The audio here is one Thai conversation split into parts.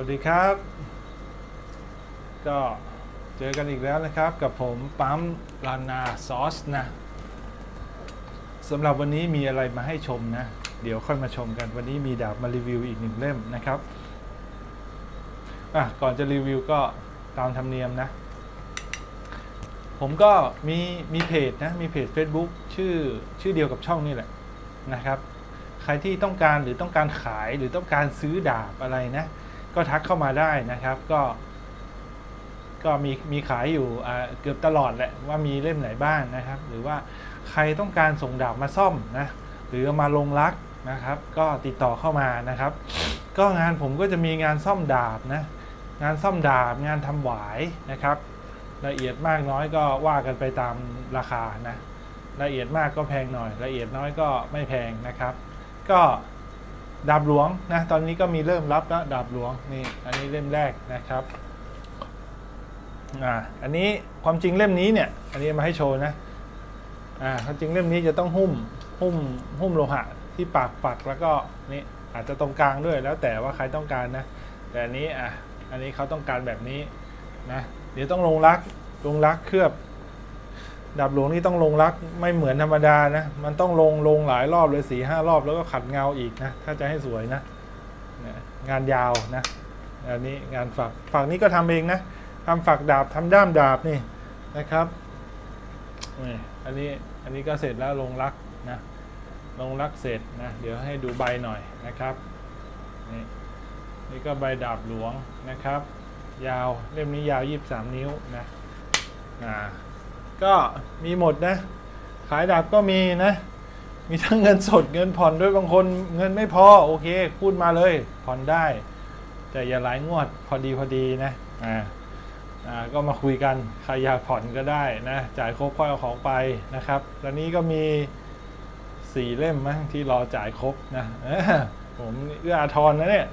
วัสดีครับ ก็เจอกันอีกแล้วนะครับกับผมปั๊มลานาซอสนะสำหรับวันนี้มีอะไรมาให้ชมนะ เดี๋ยวค่อยมาชมกันวันนี้มีดาบมารีวิวอีกหนึ่งเล่มนะครับอะก่อนจะรีวิวก็ตามธรรมเนียมนะ ผมก็มีมีเพจนะ มีเพจ Facebook ชื่อชื่อเดียวกับช่องนี่แหละนะครับ ใครที่ต้องการหรือต้องการขายหรือต้องการซื้อดาบอะไรนะ ก็ทักเข้ามาได้นะครับ ก็ ก็มีมีขายอยู่อ่าเกือบตลอดแหละว่ามีเล่มไหนบ้างนะครับ หรือว่าใครต้องการส่งดาบมาซ่อมนะหรือมาลงรักนะครับ ก็ติดต่อเข้ามานะครับ ก็งานผมก็จะมีงานซ่อมดาบนะงานซ่อมดาบงานทำหวายนะครับ ละเอียดมากน้อยก็ว่ากันไปตามราคานะละเอียดมากก็แพงหน่อย ละเอียดน้อยก็ไม่แพงนะครับ ก็ ดาบหลวงนะตอนนี้ก็มีเริ่มรับแล้วดาบหลวงนี่อันนี้เล่มแรกนะครับอ่าอันนี้ความจริงเล่มนี้เนี่ยอันนี้มาให้โชว์นะอ่าความจริงเล่มนี้จะต้องหุ้มหุ้มหุ้มโลหะที่ปากปักแล้วก็นี่อาจจะตรงกลางด้วยแล้วแต่ว่าใครต้องการนะแต่อันนี้อะอันนี้เขาต้องการแบบนี้นะเดี๋ยวต้องลงรักลงรักเคลือบ ดาบหลวงนี่ต้องลงรักไม่เหมือนธรรมดานะ มันต้องลงลงหลายรอบเลยสี่ห้ารอบแล้วก็ขัดเงาอีกนะ ถ้าจะให้สวยนะ งานยาวนะ อันนี้งานฝักฝักนี้ก็ทำเองนะทำฝักดาบทำด้ามดาบนี่นะครับนี่อันนี้อันนี้ก็เสร็จแล้วลงรักนะลงรักเสร็จนะเดี๋ยวให้ดูใบหน่อยนะครับนี่นี่ก็ใบดาบหลวงนะครับ ยาวเล่มนี้ยาว 23 นิ้วนะอ่า ก็มีหมดนะ ขายดาบก็มีนะ มีทั้งเงินสดเงินผ่อนด้วยบางคนเงินไม่พอโอเคพูดมาเลย ผ่อนได้ แต่อย่าหลายงวดพอดีพอดีนะอ่าอ่าก็มาคุยกันใครอยากผ่อนก็ได้นะจ่ายครบค่อยเอาของไปนะครับแล้วนี้ก็มีสี่เล่มมั้งที่รอจ่ายครบนะผมเอื้ออาทรนะเนี่ย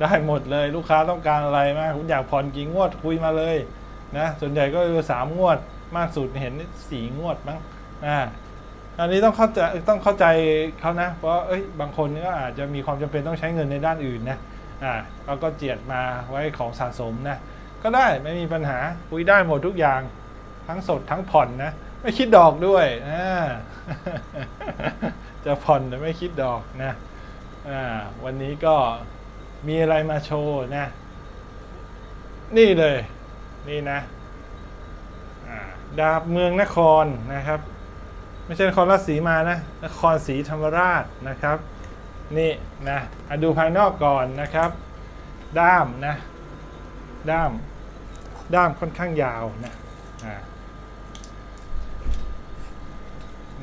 ได้หมดเลยลูกค้าต้องการอะไรมาคุณอยากผ่อนกี่งวดคุยมาเลย นะส่วนใหญ่ก็สามงวดมากสุดเห็นสี่งวดมั้งอ่าอันนี้ต้องเข้าใจต้องเข้าใจเขานะ เพราะเอ้ยบางคนก็อาจจะมีความจำเป็นต้องใช้เงินในด้านอื่นนะอ่าเราก็เจียดมาไว้ของสะสมนะก็ได้ไม่มีปัญหาคุยได้หมดทุกอย่างทั้งสดทั้งผ่อนนะไม่คิดดอกด้วยอ่าจะผ่อนแต่ไม่คิดดอกนะอ่าวันนี้ก็มีอะไรมาโชว์นะ นี่เลย นี่นะดาบเมืองนครนะครับ ไม่ใช่นครราชสีมานะ นครศรีธรรมราชนะครับ นี่นะอะดูภายนอกก่อนนะครับ ด้ามนะ ด้าม ด้ามค่อนข้างยาวนะอ่า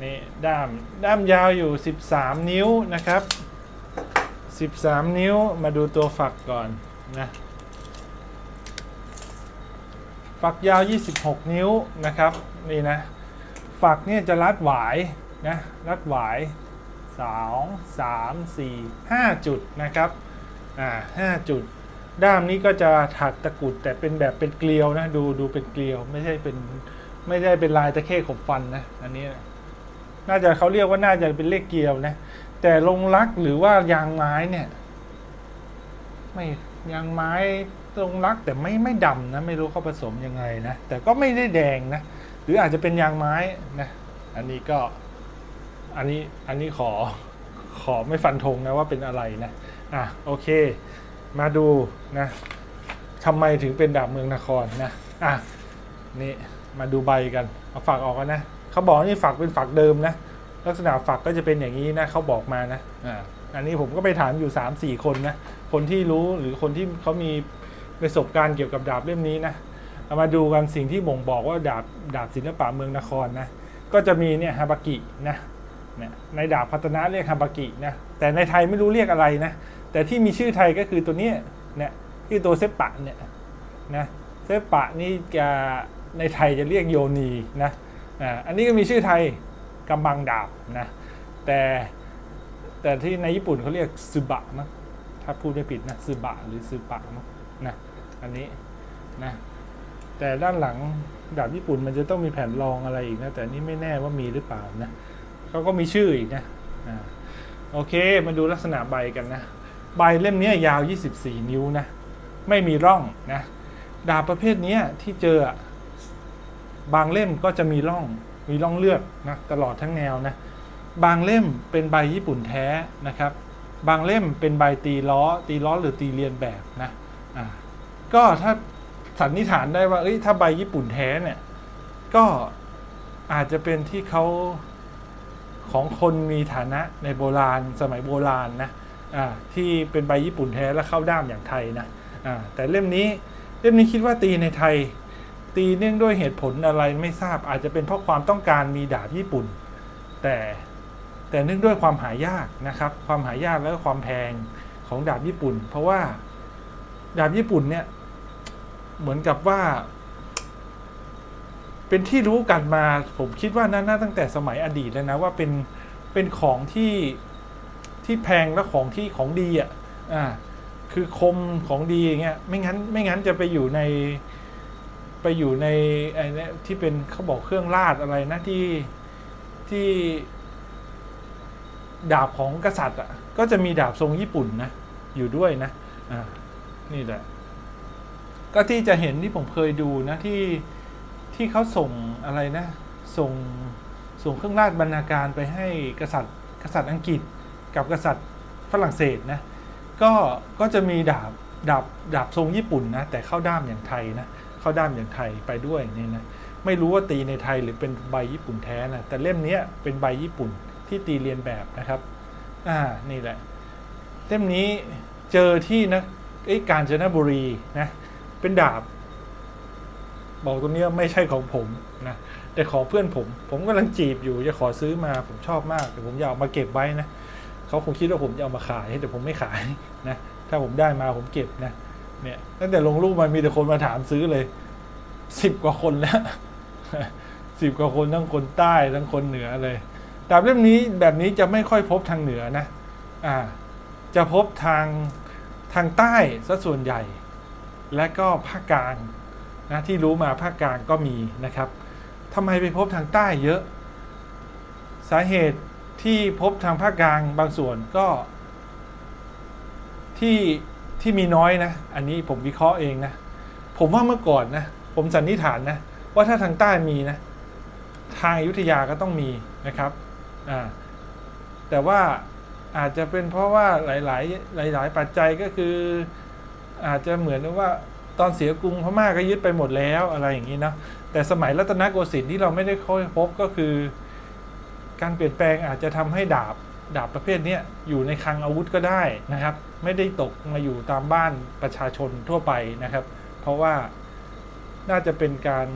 นี่ด้ามด้ามยาวอยู่ 13 นิ้วนะครับ 13 นิ้วมาดูตัวฝักก่อนนะ ฝักยาว 26 นิ้วนะครับนี่นะฝักเนี่ยจะรัดหวายนะรัดหวาย 2 3 4 5 จุดนะครับอ่า5จุด ด้ามนี้ก็จะถักตะกุดแต่เป็นแบบเป็นเกลียวนะดูดูเป็นเกลียวไม่ใช่เป็นไม่ได้เป็นลายตะเข้ขบฟันนะอันนี้นะน่าจะเขาเรียกว่าน่าจะเป็นเลขเกลียวนะแต่ลงรักหรือว่ายางไม้เนี่ยไม่ยางไม้ ตรงรักแต่ไม่ไม่ดำนะไม่รู้เขาผสมยังไงนะแต่ก็ไม่ได้แดงนะหรืออาจจะเป็นยางไม้นะอันนี้ก็อันนี้อันนี้ขอขอไม่ฟันธงนะว่าเป็นอะไรนะอะโอเค มาดูนะทำไมถึงเป็นดาบเมืองนครนะอะนี่มาดูใบกันเอาฝักออกกันนะเขาบอกนี่ฝักเป็นฝักเดิมนะลักษณะฝักก็จะเป็นอย่างนี้นะเขาบอกมานะอ่าอันนี้ผมก็ไปถามอยู่ 3 4 คนนะ คนที่รู้หรือคนที่เขามี ประสบการณ์เกี่ยวกับดาบเล่มนี้นะเอามาดูกันสิ่งที่บ่งบอกว่าดาบดาบศิลปะเมืองนครนะก็จะมีเนี่ยฮาบากินะในดาบพัฒนะเรียกฮาบากินะแต่ในไทยไม่รู้เรียกอะไรนะแต่ที่มีชื่อไทยก็คือตัวนี้เนี่ยคือตัวเซปะเนี่ยนะเซปะนี่จะในไทยจะเรียกโยนีนะอันนี้ก็มีชื่อไทยกำบังดาบนะแต่แต่ที่ในญี่ปุ่นเขาเรียกซึบะมั้งถ้าพูดไม่ผิดนะซึบะหรือซึปะมั้งนะ อันนี้นะแต่ด้านหลังดาบญี่ปุ่นมันจะต้องมีแผ่นรองอะไรอีกนะแต่นี่ไม่แน่ว่ามีหรือเปล่านะเขาก็มีชื่ออีกนะอ่าโอเคมาดูลักษณะใบกันนะ ใบเล่มนี้ยยาว 24 นิ้วนะ ไม่มีร่องนะดาบประเภทนี้ที่เจอบางเล่มก็จะมีร่องมีร่องเลือดนะตลอดทั้งแนวนะบางเล่มเป็นใบญี่ปุ่นแท้นะครับ บางเล่มเป็นใบตีล้อ ตีล้อหรือตีเลียนแบบนะอ่า ก็ถ้าสันนิษฐานได้ว่าเอ้ยถ้าใบญี่ปุ่นแท้เนี่ย ก็อาจจะเป็นที่เขาของคนมีฐานะในโบราณสมัยโบราณนะอ่าที่เป็นใบญี่ปุ่นแท้แล้วเข้าด้ามอย่างไทยนะอ่าแต่เล่มนี้เล่มนี้คิดว่าตีในไทย ตีเนื่องด้วยเหตุผลอะไรไม่ทราบอาจจะเป็นเพราะความต้องการมีดาบญี่ปุ่น แต่แต่เนื่องด้วยความหายากนะครับ ความหายากและความแพงของดาบญี่ปุ่น เพราะว่าดาบญี่ปุ่นเนี่ย เหมือนกับว่า เป็นที่รู้กันมา ผมคิดว่าน่าตั้งแต่สมัยอดีตแล้วนะว่าเป็นเป็นของที่ที่แพงและของที่ของดีอะอ่าคือคมของดีอย่างเงี้ยไม่งั้นไม่งั้นจะไปอยู่ในไปอยู่ในไอ้นี่ที่เป็นเขาบอกเครื่องราชอะไรนะที่ที่ดาบของกษัตริย์อะก็จะมีดาบทรงญี่ปุ่นนะ อยู่ด้วยนะอ่านี่แหละ ก็ที่จะเห็นที่ผมเคยดูนะที่ที่เขาส่งอะไรนะ ส่งส่งเครื่องราชบรรณาการไปให้กษัตริย์ กษัตริย์อังกฤษ กับกษัตริย์ฝรั่งเศสนะก็ก็จะมีดาบดาบดาบทรงญี่ปุ่นนะแต่เข้าด้ามอย่างไทยนะเข้าด้ามอย่างไทยไปด้วยนี่นะไม่รู้ว่าตีในไทยหรือเป็นใบญี่ปุ่นแท้นะแต่เล่มนี้เป็นใบญี่ปุ่นที่ตีเรียนแบบนะครับอ่านี่แหละ เล่มนี้เจอที่นะไอ้กาญจนบุรีนะ เป็นดาบ บอกตรงเนี้ยไม่ใช่ของผมนะแต่ของเพื่อนผม ผมกำลังจีบอยู่จะขอซื้อมาผมชอบมากแต่ผมอยากมาเก็บไว้นะเขาคงคิดว่าผมจะเอามาขายแต่ผมไม่ขายนะถ้าผมได้มาผมเก็บนะเนี่ยตั้งแต่ลงรูปมามีแต่คนมาถามซื้อเลยสิบกว่าคนแล้วสิบกว่าคนทั้งคนใต้ทั้งคนเหนือเลยดาบเล่มนี้แบบนี้จะไม่ค่อยพบทางเหนือนะ อ่า จะพบทางทางใต้ซะส่วนใหญ่ และก็ภาคกลางนะที่รู้มาภาคกลางก็มีนะครับทำไมไปพบทางใต้เยอะ สาเหตุที่พบทางภาคกลางบางส่วนก็ที่ที่มีน้อยนะ อันนี้ผมวิเคราะห์เองนะ ผมว่าเมื่อก่อนนะ ผมสันนิษฐานนะ ว่าถ้าทางใต้มีนะ ทางอยุธยาก็ต้องมีนะครับอ่าแต่ว่าอาจจะเป็นเพราะว่าหลาย ๆ หลาย ๆ ปัจจัยก็คือ อาจจะเหมือนว่าตอนเสียกรุงพม่าก็ยึดไปหมดแล้วอะไรอย่างนี้เนาะแต่สมัยรัตนโกสินทร์ที่เราไม่ได้ค่อยพบก็คือ การเปลี่ยนแปลงอาจจะทำให้ดาบดาบประเภทนี้อยู่ในคลังอาวุธก็ได้นะครับ ไม่ได้ตกมาอยู่ตามบ้านประชาชนทั่วไปนะครับ เพราะว่าน่าจะเป็นการ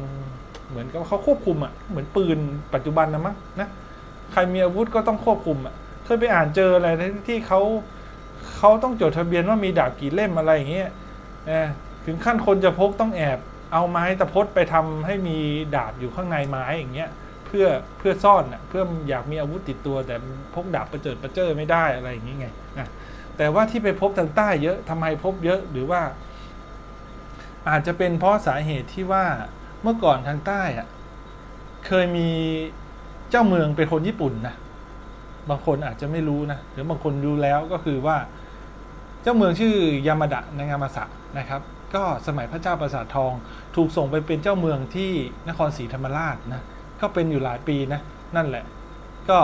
เหมือนกับเขาควบคุมอะ่ะเหมือนปืนปัจจุบันนะมั้งนะใครมีอาวุธก็ต้องควบคุมอะ่ะเคยไปอ่านเจออะไรที่เขา เขาต้องจดทะเบียนว่ามีดาบกี่เล่มอะไรอย่างเงี้ยถึงขั้นคนจะพกต้องแอบ เอาไม้ตะพดไปทำให้มีดาบอยู่ข้างในไม้อย่างเงี้ยเพื่อเพื่อซ่อนอะเพื่ออยากมีอาวุธติดตัว แต่พกดาบประเจิดประเจิอไม่ได้อะไรอย่างเงี้ไงนะแต่ว่าที่ไปพบทางใต้เยอะทำไมพบเยอะหรือว่า อาจจะเป็นเพราะสาเหตุที่ว่าเมื่อก่อนทางใต้อะเคยมีเจ้าเมืองเป็นคนญี่ปุ่นนะ บางคนอาจจะไม่รู้นะหรือบางคนรู้แล้วก็คือว่า เจ้าเมืองชื่อยามาดะนางามาสะนะครับ ก็สมัยพระเจ้าประสาททอง ถูกส่งไปเป็นเจ้าเมืองที่นครศรีธรรมราชนะก็เป็นอยู่หลายปีนะนั่นแหละ ก็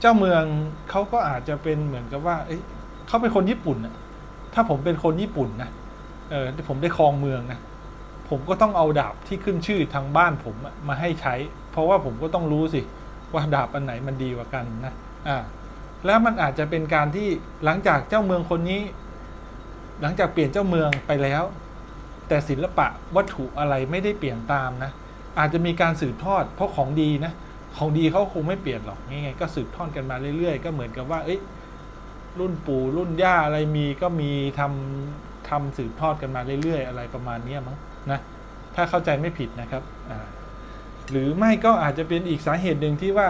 เจ้าเมืองเขาก็อาจจะเป็นเหมือนกับว่าเเขาเป็นคนญี่ปุ่นนะถ้าผมเป็นคนญี่ปุ่นนะเออผมได้ครองเมืองนะผมก็ต้องเอาดาบที่ขึ้นชื่อทางบ้านผมมาให้ใช้ เพราะว่าผมก็ต้องรู้สิ ว่าดาบอันไหนมันดีกว่ากันนะอ่าแล้วมันอาจจะเป็นการที่หลังจากเจ้าเมืองคนนี้ หลังจากเปลี่ยนเจ้าเมืองไปแล้ว แต่ศิลปะวัตถุอะไรไม่ได้เปลี่ยนตามนะ อาจจะมีการสืบทอด เพราะของดีนะของดีเขาคงไม่เปลี่ยนหรอกนี่ไงก็สืบทอดกันมาเรื่อยๆ ก็เหมือนกับว่า เอ้ยรุ่นปู่รุ่นย่าอะไรมีก็มีทำทำสืบทอดกันมาเรื่อยๆ อะไรประมาณนี้มั้งนะถ้าเข้าใจไม่ผิดนะครับอ่า หรือไม่ก็อาจจะเป็นอีกสาเหตุหนึ่งที่ว่า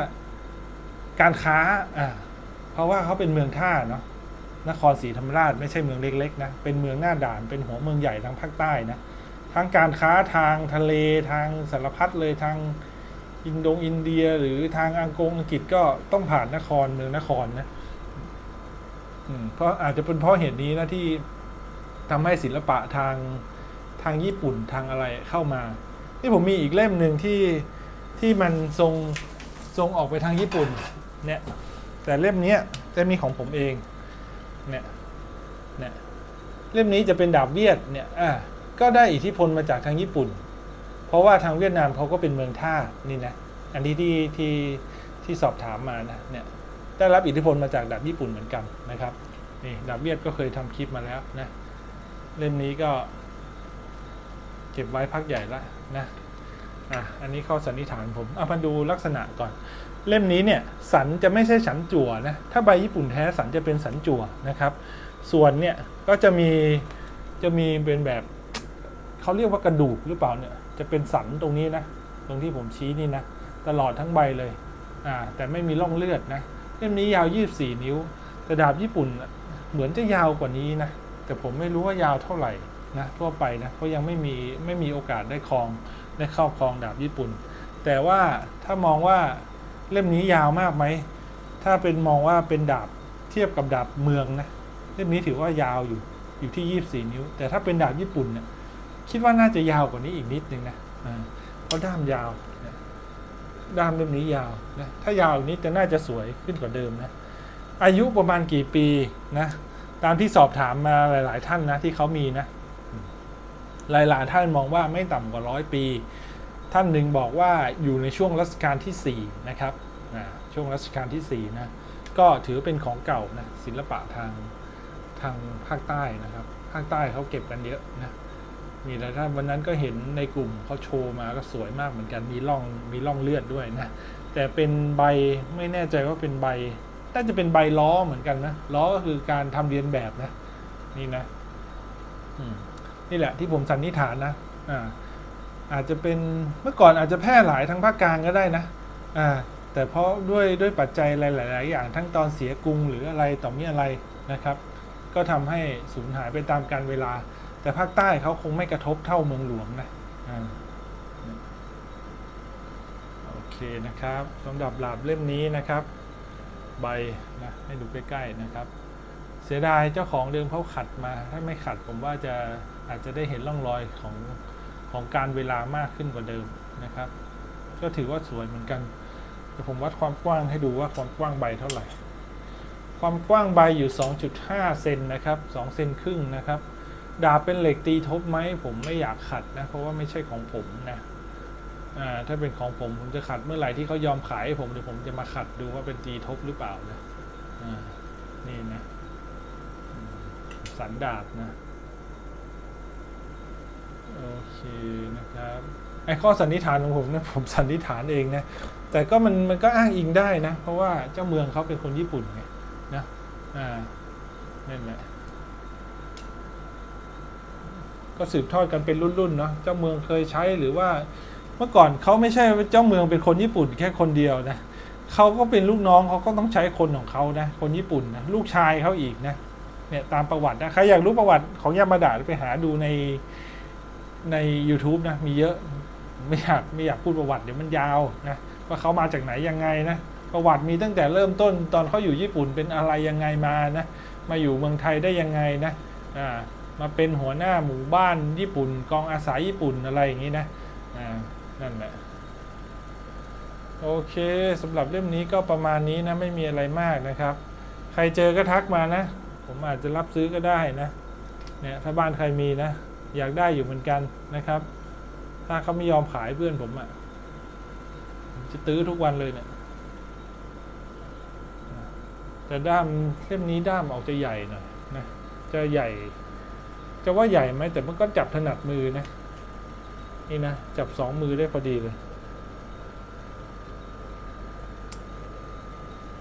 การค้าอ่าเพราะว่าเขาเป็นเมืองท่าเนาะนครศรีธรรมราชไม่ใช่เมืองเล็กๆนะเป็นเมืองหน้าด่านเป็นหัวเมืองใหญ่ทางภาคใต้นะทั้งการค้าทางทะเลทางสารพัดเลยทางอินโดงอินเดียหรือทางอังกฤษอังกฤษก็ต้องผ่านนครเมืองนครนะเพราะอาจจะเป็นเพราะเหตุนี้นะที่ทำให้ศิลปะทางทางญี่ปุ่นทางอะไรเข้ามา นี่ผมมีอีกเล่มหนึ่งที่ที่มันทรงทรงออกไปทางญี่ปุ่นเนี่ยแต่เล่มนี้ยจะมีของผมเองเนี่ยเนี่ยเล่มนี้จะเป็นดาบเวียดเนี่ยอ่าก็ได้อิทธิพลมาจากทางญี่ปุ่น เพราะว่าทางเวียดนามเขาก็เป็นเมืองท่านี่นะอันที่ที่ที่ที่สอบถามมานะเนี่ยได้รับอิทธิพลมาจากดาบญี่ปุ่นเหมือนกันนะครับนี่ดาบเวียดก็เคยทำคลิปมาแล้วนะเล่มนี้ก็ เก็บไว้พักใหญ่ละนะอะอันนี้ข้อสันนิษฐานผมเอามาดูลักษณะก่อน เล่มนี้เนี่ยสันจะไม่ใช่สันจั่วนะถ้าใบญี่ปุ่นแท้สันจะเป็นสันจั่วนะครับ ส่วนเนี่ยก็จะมีจะมีเป็นแบบเขาเรียกว่ากระดูกหรือเปล่าเนี่ยจะเป็นสันตรงนี้นะตรงที่ผมชี้นี่นะตลอดทั้งใบเลยอ่าแต่ไม่มีร่องเลือดนะเล่มนี้ยาว 24 นิ้วแต่ดาบญี่ปุ่นเหมือนจะยาวกว่านี้นะแต่ผมไม่รู้ว่ายาวเท่าไหร่ นะทั่วไปนะเพราะยังไม่มีไม่มีโอกาสได้ครองได้ครอบครองดาบญี่ปุ่น แต่ว่าถ้ามองว่าเล่มนี้ยาวมากไหมถ้าเป็นมองว่าเป็นดาบเทียบกับดาบเมืองนะเล่มนี้ถือว่ายาวอยู่อยู่ที่ 24 นิ้ว แต่ถ้าเป็นดาบญี่ปุ่นเนี่ยคิดว่าน่าจะยาวกว่านี้อีกนิดนึงนะอ่าเพราะด้ามยาวด้ามเล่มนี้ยาวนะถ้ายาวอีกนิดจะน่าจะสวยขึ้นกว่าเดิมนะอายุประมาณกี่ปีนะตามที่สอบถามมาหลาย ๆ ท่านนะที่เขามีนะ หลายๆท่านมองว่าไม่ต่ำกว่าร้อยปี ท่านหนึ่งบอกว่าอยู่ในช่วงรัชกาลที่4นะครับช่วงรัชกาลที่4นะก็ถือเป็นของเก่านะศิลปะทางทางภาคใต้นะครับภาคใต้เขาเก็บกันเยอะนะมีหลายท่านวันนั้นก็เห็นในกลุ่มเขาโชว์มาก็สวยมากเหมือนกันมีร่องมีร่องเลือดด้วยนะแต่เป็นใบไม่แน่ใจว่าเป็นใบน่าจะเป็นใบล้อเหมือนกันนะล้อก็คือการทำเรียนแบบนะ นี่นะ อืม นี่แหละที่ผมสันนิษฐานนะอ่าอาจจะเป็นเมื่อก่อนอาจจะแพร่หลายทั้งภาคกลางก็ได้นะอ่าแต่เพราะด้วยด้วยปัจจัยหลาย ๆ อย่างทั้งตอนเสียกรุงหรืออะไรต่อมีอะไรนะครับ ก็ทำให้สูญหายไปตามกาลเวลา แต่ภาคใต้เขาคงไม่กระทบเท่าเมืองหลวงนะอ่าโอเคนะครับสำหรับหลาบเล่มนี้นะครับ ใบนะให้ดูใกล้ ๆ นะครับ เสียดายเจ้าของเดิมเขาขัดมา ถ้าไม่ขัดผมว่าจะอาจจะได้เห็นร่องรอยของของการเวลามากขึ้นกว่าเดิมนะครับ ก็ถือว่าสวยเหมือนกันแต่ผมวัดความกว้างให้ดูว่าความกว้างใบเท่าไหร่ ความกว้างใบอยู่ 2.5 เซนนะครับ2เซนครึ่งนะครับ ดาบเป็นเหล็กตีทบไหมผมไม่อยากขัดนะเพราะว่าไม่ใช่ของผมนะถ้าเป็นของผมผมจะขัดเมื่อไหร่ที่เขายอมขายให้ผมเดี๋ยวผมจะมาขัดดูว่าเป็นตีทบหรือเปล่านะอ่านี่นะ สันดาบนะ โอเคนะครับไอข้อสันนิษฐานของผมเนะผมสันนิษฐานเองนะ แต่ก็มันมันก็อ้างอิงได้นะ เพราะว่าเจ้าเมืองเขาเป็นคนญี่ปุ่นไงนะอ่านั่นแหละก็สืบทอดกันเป็นรุ่นๆเนาะเจ้าเมืองเคยใช้หรือว่าเมื่อก่อนเขาไม่ใช่เจ้าเมืองเป็นคนญี่ปุ่นแค่คนเดียวนะเขาก็เป็นลูกน้องเขาก็ต้องใช้คนของเขานะ คนญี่ปุ่นนะลูกชายเขาอีกนะ เนี่ยตามประวัตินะใครอยากรู้ประวัติของยามาดาไปหาดูในใน YouTube นะ มีเยอะไม่อยากไม่อยากพูดประวัติเดี๋ยวมันยาวนะว่าเขามาจากไหนยังไงนะประวัติมีตั้งแต่เริ่มต้นตอนเขาอยู่ญี่ปุ่นเป็นอะไรยังไงมานะมาอยู่เมืองไทยได้ยังไงนะอ่ามาเป็นหัวหน้าหมู่บ้านญี่ปุ่น กองอาสาญี่ปุ่นอะไรอย่างนี้นะอ่านั่นแหละโอเคสำหรับเล่มนี้ก็ประมาณนี้นะไม่มีอะไรมากนะครับ ใครเจอก็ทักมานะ ผมอาจจะรับซื้อก็ได้นะเนี่ยถ้าบ้านใครมีนะ อยากได้อยู่เหมือนกันนะครับ ถ้าเขาไม่ยอมขายเพื่อนผมอะ่ะจะตื้อทุกวันเลยเนี่ยแต่ด้ามเล่มนี้ด้ามออกจะใหญ่หน่อยนะจะใหญ่ จะว่าใหญ่ไหมแต่มันก็จับถนัดมือนะ นี่นะ จับสองมือได้พอดีเลย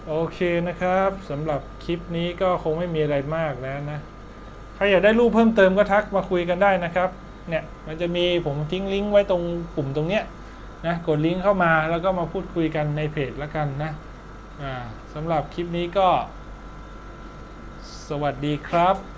โอเคนะครับสำหรับคลิปนี้ก็คงไม่มีอะไรมากแล้วนะ ใครอยากได้รูปเพิ่มเติมก็ทักมาคุยกันได้นะครับ เนี่ยมันจะมีผมทิ้งลิงก์ไว้ตรงปุ่มตรงเนี้ยนะกดลิงก์เข้ามาแล้วก็มาพูดคุยกันในเพจแล้วกันนะสำหรับคลิปนี้ก็ สวัสดีครับ